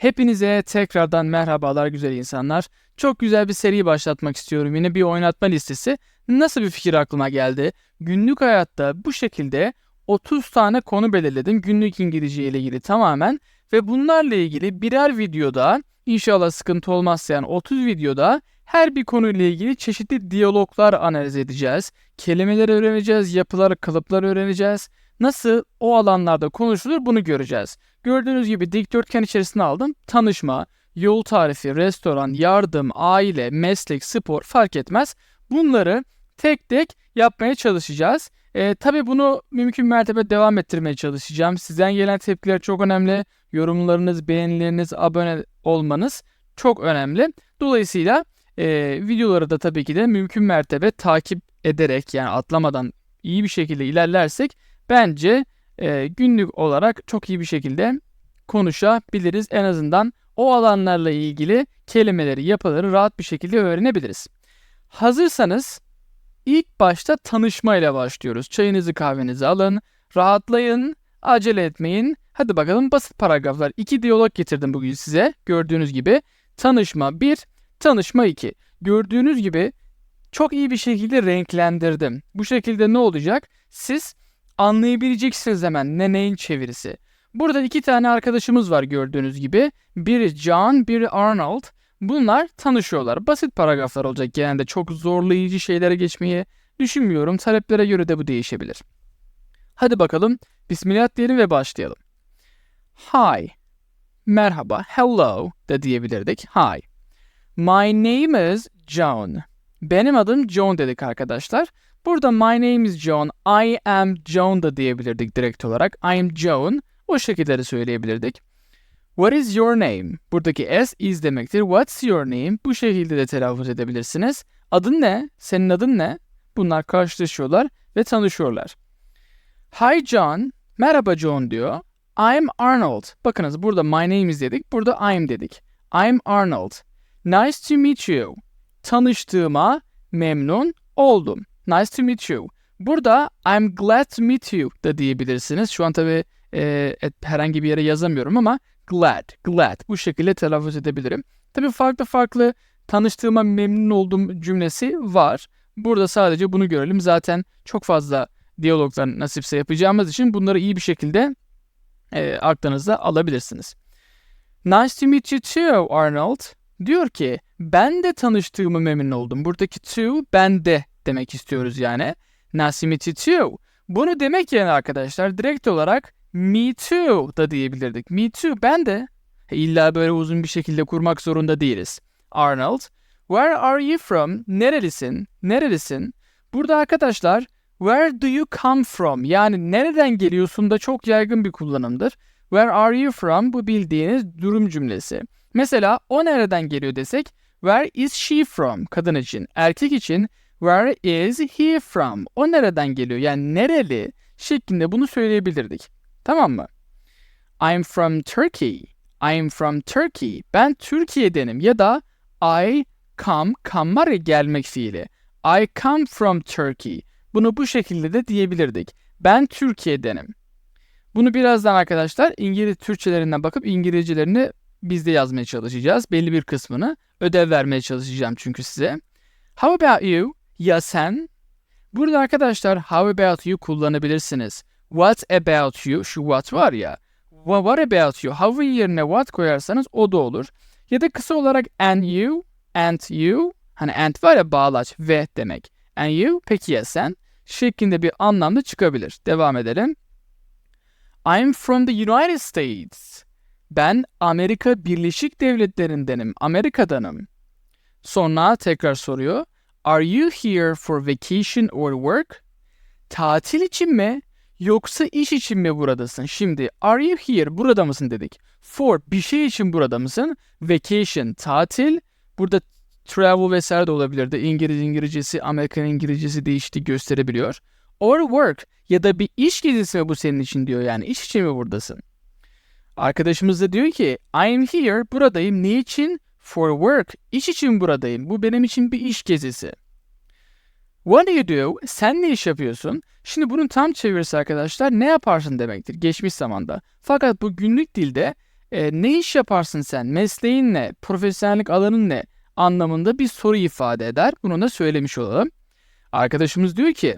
Hepinize tekrardan merhabalar güzel insanlar. Çok güzel bir seri başlatmak istiyorum. Yine bir oynatma listesi. Nasıl bir fikir aklıma geldi? Günlük hayatta bu şekilde 30 tane konu belirledim. Günlük İngilizce ile ilgili tamamen. Ve bunlarla ilgili birer videoda inşallah sıkıntı olmazsa yani 30 videoda her bir konuyla ilgili çeşitli diyaloglar analiz edeceğiz. Kelimeler öğreneceğiz, yapılar, kalıplar öğreneceğiz. Nasıl o alanlarda konuşulur bunu göreceğiz. Gördüğünüz gibi dikdörtgen içerisine aldım. Tanışma, yol tarifi, restoran, yardım, aile, meslek, spor fark etmez. Bunları tek tek yapmaya çalışacağız. E, tabii bunu mümkün mertebe devam ettirmeye çalışacağım. Sizden gelen tepkiler çok önemli. Yorumlarınız, beğenileriniz, abone olmanız çok önemli. Dolayısıyla e, videoları da tabii ki de mümkün mertebe takip ederek yani atlamadan iyi bir şekilde ilerlersek bence e, günlük olarak çok iyi bir şekilde konuşabiliriz. En azından o alanlarla ilgili kelimeleri, yapıları rahat bir şekilde öğrenebiliriz. Hazırsanız ilk başta tanışmayla başlıyoruz. Çayınızı kahvenizi alın, rahatlayın, acele etmeyin. Hadi bakalım basit paragraflar. İki diyalog getirdim bugün size. Gördüğünüz gibi tanışma 1, tanışma 2. Gördüğünüz gibi çok iyi bir şekilde renklendirdim. Bu şekilde ne olacak? Siz anlayabileceksiniz hemen ne neyin çevirisi. Burada iki tane arkadaşımız var gördüğünüz gibi. Biri John, biri Arnold. Bunlar tanışıyorlar. Basit paragraflar olacak genelde. Çok zorlayıcı şeylere geçmeyi düşünmüyorum. Taleplere göre de bu değişebilir. Hadi bakalım. Bismillah diyelim ve başlayalım. Hi. Merhaba. Hello da diyebilirdik. Hi. My name is John. Benim adım John dedik arkadaşlar. Burada my name is John, I am John da diyebilirdik direkt olarak. I am John. O şekilde de söyleyebilirdik. What is your name? Buradaki S is demektir. What's your name? Bu şekilde de telaffuz edebilirsiniz. Adın ne? Senin adın ne? Bunlar karşılaşıyorlar ve tanışıyorlar. Hi John. Merhaba John diyor. I'm Arnold. Bakınız burada my name is dedik. Burada I'm dedik. I'm Arnold. Nice to meet you. Tanıştığıma memnun oldum. Nice to meet you. Burada I'm glad to meet you da diyebilirsiniz. Şu an tabi e, herhangi bir yere yazamıyorum ama glad, glad bu şekilde telaffuz edebilirim. Tabi farklı farklı tanıştığıma memnun oldum cümlesi var. Burada sadece bunu görelim. Zaten çok fazla diyaloglar nasipse yapacağımız için bunları iyi bir şekilde e, aklınızda alabilirsiniz. Nice to meet you too Arnold. Diyor ki ben de tanıştığımı memnun oldum. Buradaki to ben de demek istiyoruz yani. You too. Bunu demek yerine arkadaşlar direkt olarak me too da diyebilirdik. Me too ben de. İlla böyle uzun bir şekilde kurmak zorunda değiliz. Arnold, where are you from? Nerelisin? Nerelisin? Burada arkadaşlar where do you come from? Yani nereden geliyorsun da çok yaygın bir kullanımdır. Where are you from? Bu bildiğiniz durum cümlesi. Mesela o nereden geliyor desek where is she from? Kadın için. Erkek için where is he from? O nereden geliyor? Yani nereli şeklinde bunu söyleyebilirdik. Tamam mı? I'm from Turkey. I'm from Turkey. Ben Türkiye'denim ya da I come, come ya gelmek fiili. I come from Turkey. Bunu bu şekilde de diyebilirdik. Ben Türkiye'denim. Bunu birazdan arkadaşlar İngiliz Türkçelerinden bakıp İngilizcelerini biz de yazmaya çalışacağız. Belli bir kısmını ödev vermeye çalışacağım çünkü size. How about you? Ya sen? Burada arkadaşlar how about you kullanabilirsiniz. What about you? Şu what var ya. What about you? How yerine what koyarsanız o da olur. Ya da kısa olarak and you, and you. Hani and var ya bağlaç ve demek. And you peki ya sen? Şeklinde bir anlamda çıkabilir. Devam edelim. I'm from the United States. Ben Amerika Birleşik Devletleri'ndenim. Amerika'danım. Sonra tekrar soruyor. Are you here for vacation or work? Tatil için mi yoksa iş için mi buradasın? Şimdi are you here burada mısın dedik. For bir şey için burada mısın? Vacation tatil. Burada travel vesaire de olabilirdi. İngiliz İngilizcesi, Amerikan İngilizcesi değişti gösterebiliyor. Or work ya da bir iş gezisi mi bu senin için diyor yani iş için mi buradasın? Arkadaşımız da diyor ki I'm here buradayım ne için? For work iş için buradayım. Bu benim için bir iş gezisi. What do you do? Sen ne iş yapıyorsun? Şimdi bunun tam çevirisi arkadaşlar ne yaparsın demektir geçmiş zamanda. Fakat bu günlük dilde e, ne iş yaparsın sen? Mesleğin ne? Profesyonellik alanın ne? Anlamında bir soru ifade eder. Bunu da söylemiş olalım. Arkadaşımız diyor ki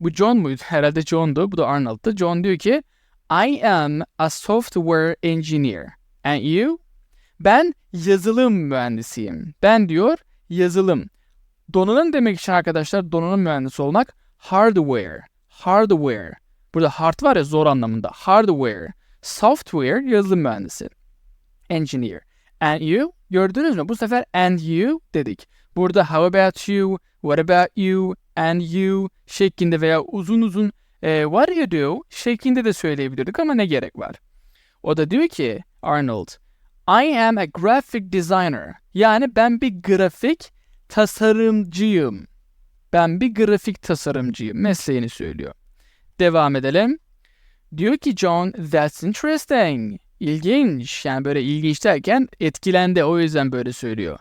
bu John muydu? Herhalde John'du. Bu da Arnold'tu. John diyor ki I am a software engineer. And you? Ben yazılım mühendisiyim. Ben diyor yazılım. Donanım demek için arkadaşlar donanım mühendisi olmak hardware. Hardware. Burada hard var ya zor anlamında. Hardware. Software yazılım mühendisi. Engineer. And you? Gördünüz mü? Bu sefer and you dedik. Burada how about you, what about you, and you şeklinde veya uzun uzun e, what you do şeklinde de söyleyebilirdik ama ne gerek var? O da diyor ki Arnold, I am a graphic designer. Yani ben bir grafik tasarımcıyım. Ben bir grafik tasarımcıyım. Mesleğini söylüyor. Devam edelim. Diyor ki John, that's interesting. İlginç. Yani böyle ilginç derken etkilendi. O yüzden böyle söylüyor.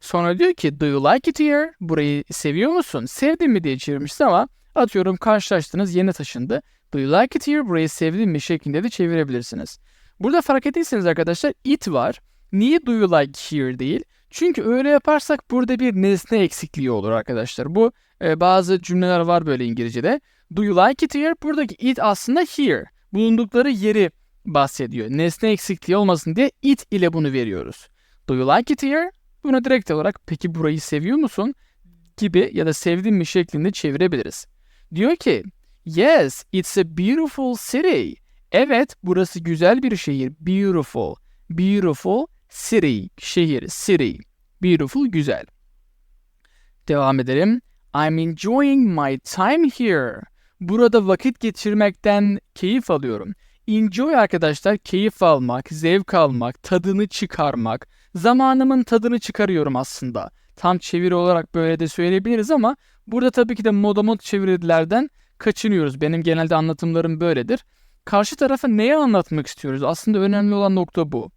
Sonra diyor ki do you like it here? Burayı seviyor musun? Sevdin mi diye çevirmişiz ama atıyorum karşılaştınız yeni taşındı. Do you like it here? Burayı sevdin mi şeklinde de çevirebilirsiniz. Burada fark ettiyseniz arkadaşlar it var. Niye do you like here değil? Çünkü öyle yaparsak burada bir nesne eksikliği olur arkadaşlar. Bu e, bazı cümleler var böyle İngilizce'de. Do you like it here? Buradaki it aslında here. Bulundukları yeri bahsediyor. Nesne eksikliği olmasın diye it ile bunu veriyoruz. Do you like it here? Bunu direkt olarak peki burayı seviyor musun? gibi ya da sevdin mi şeklinde çevirebiliriz. Diyor ki Yes, it's a beautiful city. Evet, burası güzel bir şehir. Beautiful. Beautiful city. Şehir. City. Beautiful güzel. Devam edelim. I'm enjoying my time here. Burada vakit geçirmekten keyif alıyorum. Enjoy arkadaşlar keyif almak, zevk almak, tadını çıkarmak. Zamanımın tadını çıkarıyorum aslında. Tam çeviri olarak böyle de söyleyebiliriz ama burada tabii ki de modamod çevirilerden kaçınıyoruz. Benim genelde anlatımlarım böyledir. Karşı tarafa neyi anlatmak istiyoruz? Aslında önemli olan nokta bu.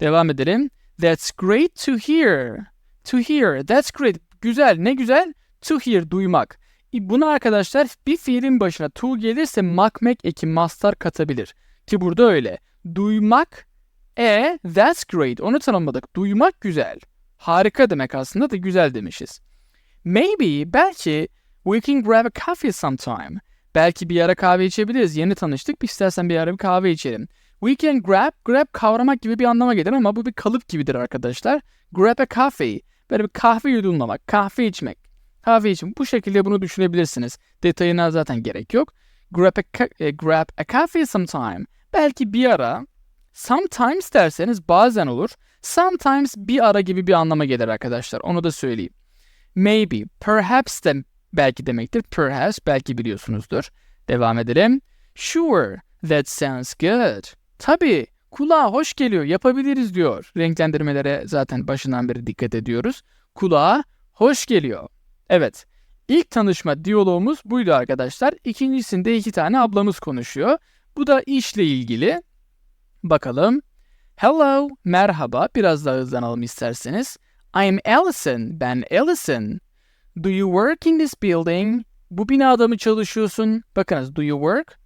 Devam edelim. That's great to hear. To hear. That's great. Güzel. Ne güzel? To hear. Duymak. Bunu arkadaşlar bir fiilin başına to gelirse makmek eki mastar katabilir. Ki burada öyle. Duymak e that's great. Onu tanımladık. Duymak güzel. Harika demek aslında da güzel demişiz. Maybe belki we can grab a coffee sometime. Belki bir ara kahve içebiliriz. Yeni tanıştık. İstersen bir ara bir kahve içelim. We can grab, grab kavramak gibi bir anlama gelir ama bu bir kalıp gibidir arkadaşlar. Grab a coffee. Böyle bir kahve yudumlamak, kahve içmek. Kahve için bu şekilde bunu düşünebilirsiniz. Detayına zaten gerek yok. Grab a, e, grab a coffee sometime. Belki bir ara. Sometimes derseniz bazen olur. Sometimes bir ara gibi bir anlama gelir arkadaşlar. Onu da söyleyeyim. Maybe, perhaps de belki demektir. Perhaps belki biliyorsunuzdur. Devam edelim. Sure, that sounds good. Tabii, kulağa hoş geliyor, yapabiliriz diyor. Renklendirmelere zaten başından beri dikkat ediyoruz. Kulağa hoş geliyor. Evet, ilk tanışma diyalogumuz buydu arkadaşlar. İkincisinde iki tane ablamız konuşuyor. Bu da işle ilgili. Bakalım. Hello, merhaba. Biraz daha hızlanalım isterseniz. I'm Allison. Ben Allison. Do you work in this building? Bu binada mı çalışıyorsun? Bakınız, do you work?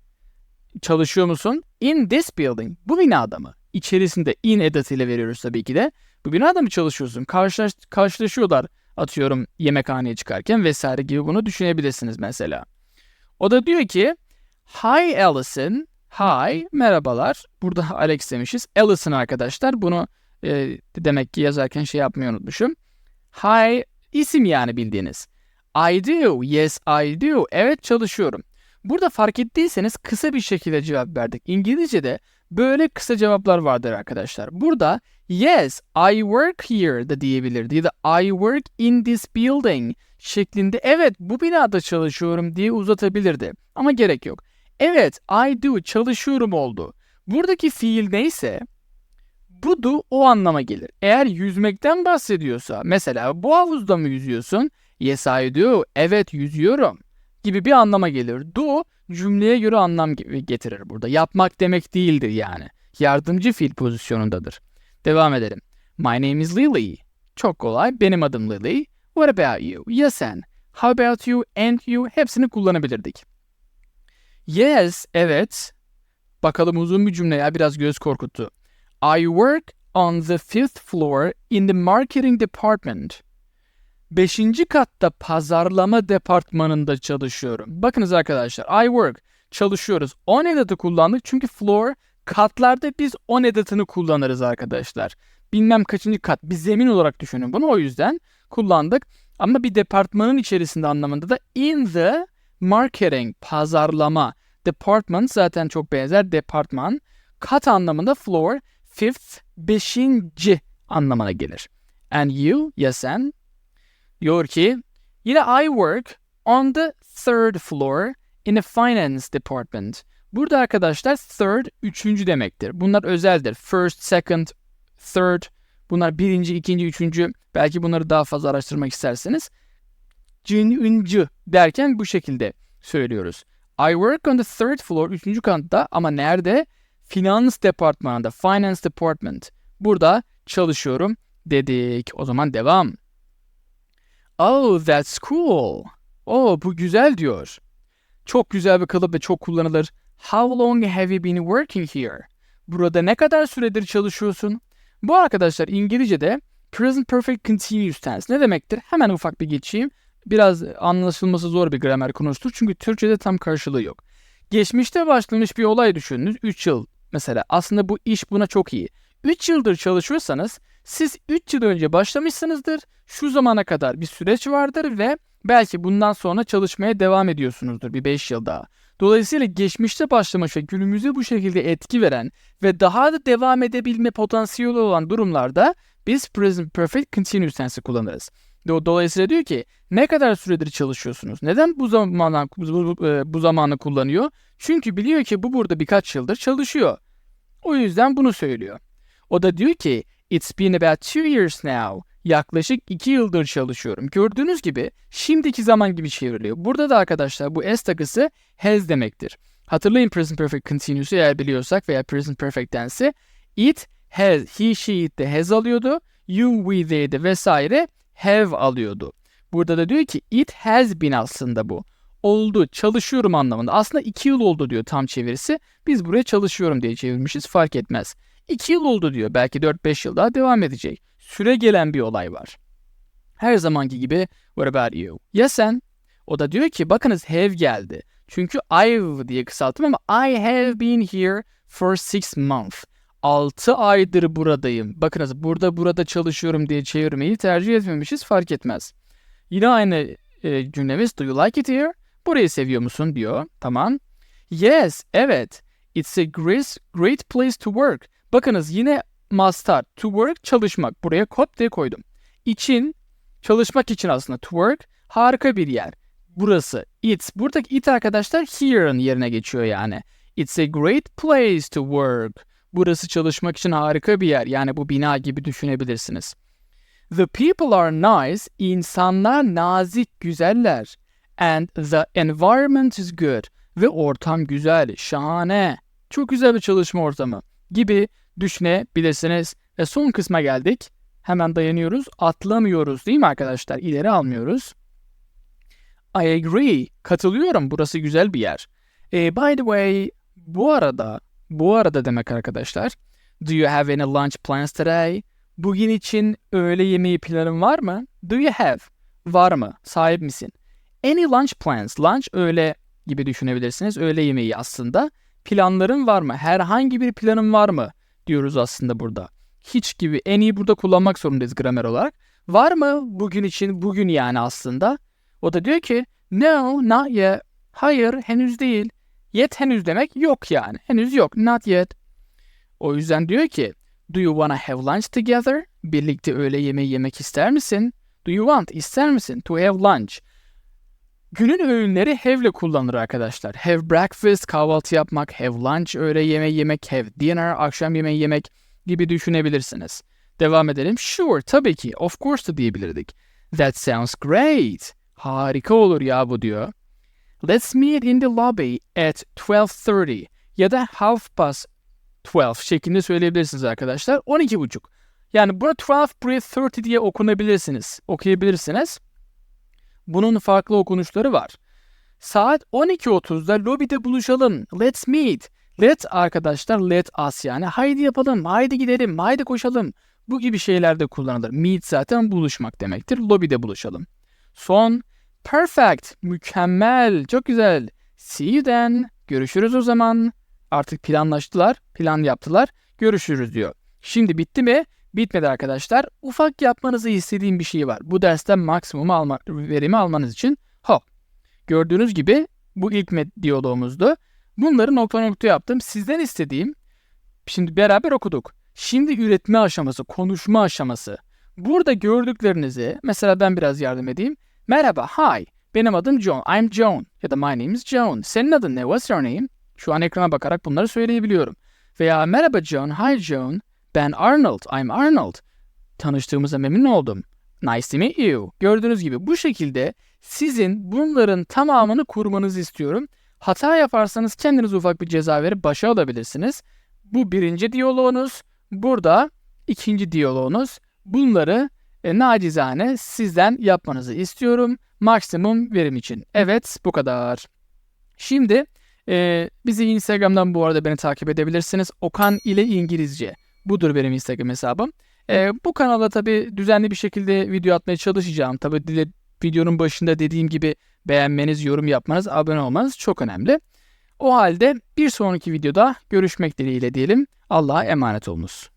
Çalışıyor musun? In this building. Bu binada mı? İçerisinde in edatıyla veriyoruz tabii ki de. Bu binada mı çalışıyorsun? Karşılaş, karşılaşıyorlar atıyorum yemekhaneye çıkarken vesaire gibi bunu düşünebilirsiniz mesela. O da diyor ki Hi Allison. Hi, merhabalar. Burada Alex demişiz. Allison arkadaşlar. Bunu e, demek ki yazarken şey yapmayı unutmuşum. Hi, isim yani bildiğiniz. I do. Yes, I do. Evet çalışıyorum. Burada fark ettiyseniz kısa bir şekilde cevap verdik. İngilizce'de böyle kısa cevaplar vardır arkadaşlar. Burada yes, I work here da diyebilirdi ya da I work in this building şeklinde evet bu binada çalışıyorum diye uzatabilirdi. Ama gerek yok. Evet, I do çalışıyorum oldu. Buradaki fiil neyse bu do o anlama gelir. Eğer yüzmekten bahsediyorsa mesela bu havuzda mı yüzüyorsun? Yes I do. Evet yüzüyorum gibi bir anlama gelir. Do cümleye göre anlam getirir burada. Yapmak demek değildir yani. Yardımcı fiil pozisyonundadır. Devam edelim. My name is Lily. Çok kolay. Benim adım Lily. What about you? Ya sen? How about you and you? Hepsini kullanabilirdik. Yes, evet. Bakalım uzun bir cümle ya biraz göz korkuttu. I work on the fifth floor in the marketing department. Beşinci katta pazarlama departmanında çalışıyorum. Bakınız arkadaşlar I work çalışıyoruz. On edatı kullandık çünkü floor katlarda biz on edatını kullanırız arkadaşlar. Bilmem kaçıncı kat bir zemin olarak düşünün bunu o yüzden kullandık. Ama bir departmanın içerisinde anlamında da in the marketing pazarlama department zaten çok benzer departman. Kat anlamında floor fifth beşinci anlamına gelir. And you ya sen diyor ki yine I work on the third floor in the finance department. Burada arkadaşlar third üçüncü demektir. Bunlar özeldir. First, second, third. Bunlar birinci, ikinci, üçüncü. Belki bunları daha fazla araştırmak isterseniz. Cincı derken bu şekilde söylüyoruz. I work on the third floor, üçüncü katta ama nerede? Finans departmanında, finance department. Burada çalışıyorum dedik. O zaman devam. Oh, that's cool. Oh, bu güzel diyor. Çok güzel bir kalıp ve çok kullanılır. How long have you been working here? Burada ne kadar süredir çalışıyorsun? Bu arkadaşlar İngilizce'de present perfect continuous tense ne demektir? Hemen ufak bir geçeyim. Biraz anlaşılması zor bir gramer konusudur çünkü Türkçe'de tam karşılığı yok. Geçmişte başlamış bir olay düşününüz. 3 yıl mesela. Aslında bu iş buna çok iyi. 3 yıldır çalışıyorsanız siz 3 yıl önce başlamışsınızdır. Şu zamana kadar bir süreç vardır ve belki bundan sonra çalışmaya devam ediyorsunuzdur bir 5 yıl daha. Dolayısıyla geçmişte başlamış ve günümüze bu şekilde etki veren ve daha da devam edebilme potansiyeli olan durumlarda biz present perfect continuous tense'i kullanırız. Dolayısıyla diyor ki ne kadar süredir çalışıyorsunuz? Neden bu zamanı bu, bu zamanı kullanıyor? Çünkü biliyor ki bu burada birkaç yıldır çalışıyor. O yüzden bunu söylüyor. O da diyor ki It's been about two years now. Yaklaşık iki yıldır çalışıyorum. Gördüğünüz gibi şimdiki zaman gibi çevriliyor. Burada da arkadaşlar bu s takısı has demektir. Hatırlayın present perfect continuous'u eğer biliyorsak veya present perfect tense'i. It has, he, she, it de has alıyordu. You, we, they de vesaire have alıyordu. Burada da diyor ki it has been aslında bu. Oldu, çalışıyorum anlamında. Aslında iki yıl oldu diyor tam çevirisi. Biz buraya çalışıyorum diye çevirmişiz fark etmez. 2 yıl oldu diyor. Belki 4-5 yıl daha devam edecek. Süre gelen bir olay var. Her zamanki gibi what about you? Ya sen? O da diyor ki bakınız have geldi. Çünkü I've diye kısalttım ama I have been here for 6 months. 6 aydır buradayım. Bakınız burada burada çalışıyorum diye çevirmeyi tercih etmemişiz fark etmez. Yine aynı e, cümlemiz do you like it here? Burayı seviyor musun diyor. Tamam. Yes, evet. It's a great, great place to work. Bakınız yine must start. To work çalışmak. Buraya kod diye koydum. İçin çalışmak için aslında to work harika bir yer. Burası it's. Buradaki it arkadaşlar here'ın yerine geçiyor yani. It's a great place to work. Burası çalışmak için harika bir yer. Yani bu bina gibi düşünebilirsiniz. The people are nice. İnsanlar nazik, güzeller. And the environment is good. Ve ortam güzel, şahane. Çok güzel bir çalışma ortamı gibi düşünebilirsiniz. Ve son kısma geldik. Hemen dayanıyoruz. Atlamıyoruz değil mi arkadaşlar? İleri almıyoruz. I agree. Katılıyorum. Burası güzel bir yer. E, by the way, bu arada, bu arada demek arkadaşlar. Do you have any lunch plans today? Bugün için öğle yemeği planın var mı? Do you have? Var mı? Sahip misin? Any lunch plans? Lunch öğle gibi düşünebilirsiniz. Öğle yemeği aslında. Planların var mı? Herhangi bir planın var mı? diyoruz aslında burada. Hiç gibi en iyi burada kullanmak zorundayız gramer olarak. Var mı bugün için bugün yani aslında? O da diyor ki no not yet. Hayır henüz değil. Yet henüz demek yok yani. Henüz yok. Not yet. O yüzden diyor ki Do you wanna have lunch together? Birlikte öğle yemeği yemek ister misin? Do you want? İster misin? To have lunch. Günün öğünleri have'le kullanılır arkadaşlar. Have breakfast, kahvaltı yapmak, have lunch, öğle yemeği yemek, have dinner, akşam yemeği yemek gibi düşünebilirsiniz. Devam edelim. Sure, tabii ki. Of course da diyebilirdik. That sounds great. Harika olur ya bu diyor. Let's meet in the lobby at 12.30 ya da half past 12 şeklinde söyleyebilirsiniz arkadaşlar. 12.30. Yani burada 12 buraya 30 diye okunabilirsiniz. Okuyabilirsiniz. Bunun farklı okunuşları var. Saat 12.30'da lobide buluşalım. Let's meet. Let arkadaşlar let us yani haydi yapalım, haydi gidelim, haydi koşalım. Bu gibi şeylerde kullanılır. Meet zaten buluşmak demektir. Lobide buluşalım. Son perfect, mükemmel, çok güzel. See you then. Görüşürüz o zaman. Artık planlaştılar, plan yaptılar. Görüşürüz diyor. Şimdi bitti mi? Bitmedi arkadaşlar. Ufak yapmanızı istediğim bir şey var. Bu dersten maksimum alma, verimi almanız için. Hop. Gördüğünüz gibi bu ilk diyalogumuzdu. Bunları nokta nokta yaptım. Sizden istediğim, şimdi beraber okuduk. Şimdi üretme aşaması, konuşma aşaması. Burada gördüklerinizi, mesela ben biraz yardım edeyim. Merhaba, hi. Benim adım John. I'm John. Ya da my name is John. Senin adın ne? What's your name? Şu an ekrana bakarak bunları söyleyebiliyorum. Veya merhaba John. Hi John. Ben Arnold. I'm Arnold. Tanıştığımıza memnun oldum. Nice to meet you. Gördüğünüz gibi bu şekilde sizin bunların tamamını kurmanızı istiyorum. Hata yaparsanız kendinize ufak bir ceza verip başa alabilirsiniz. Bu birinci diyaloğunuz. Burada ikinci diyaloğunuz. Bunları e, nacizane sizden yapmanızı istiyorum. Maksimum verim için. Evet bu kadar. Şimdi e, bizi Instagram'dan bu arada beni takip edebilirsiniz. Okan ile İngilizce. Budur benim Instagram hesabım. E, bu kanala tabii düzenli bir şekilde video atmaya çalışacağım. Dile- videonun başında dediğim gibi beğenmeniz, yorum yapmanız, abone olmanız çok önemli. O halde bir sonraki videoda görüşmek dileğiyle diyelim. Allah'a emanet olunuz.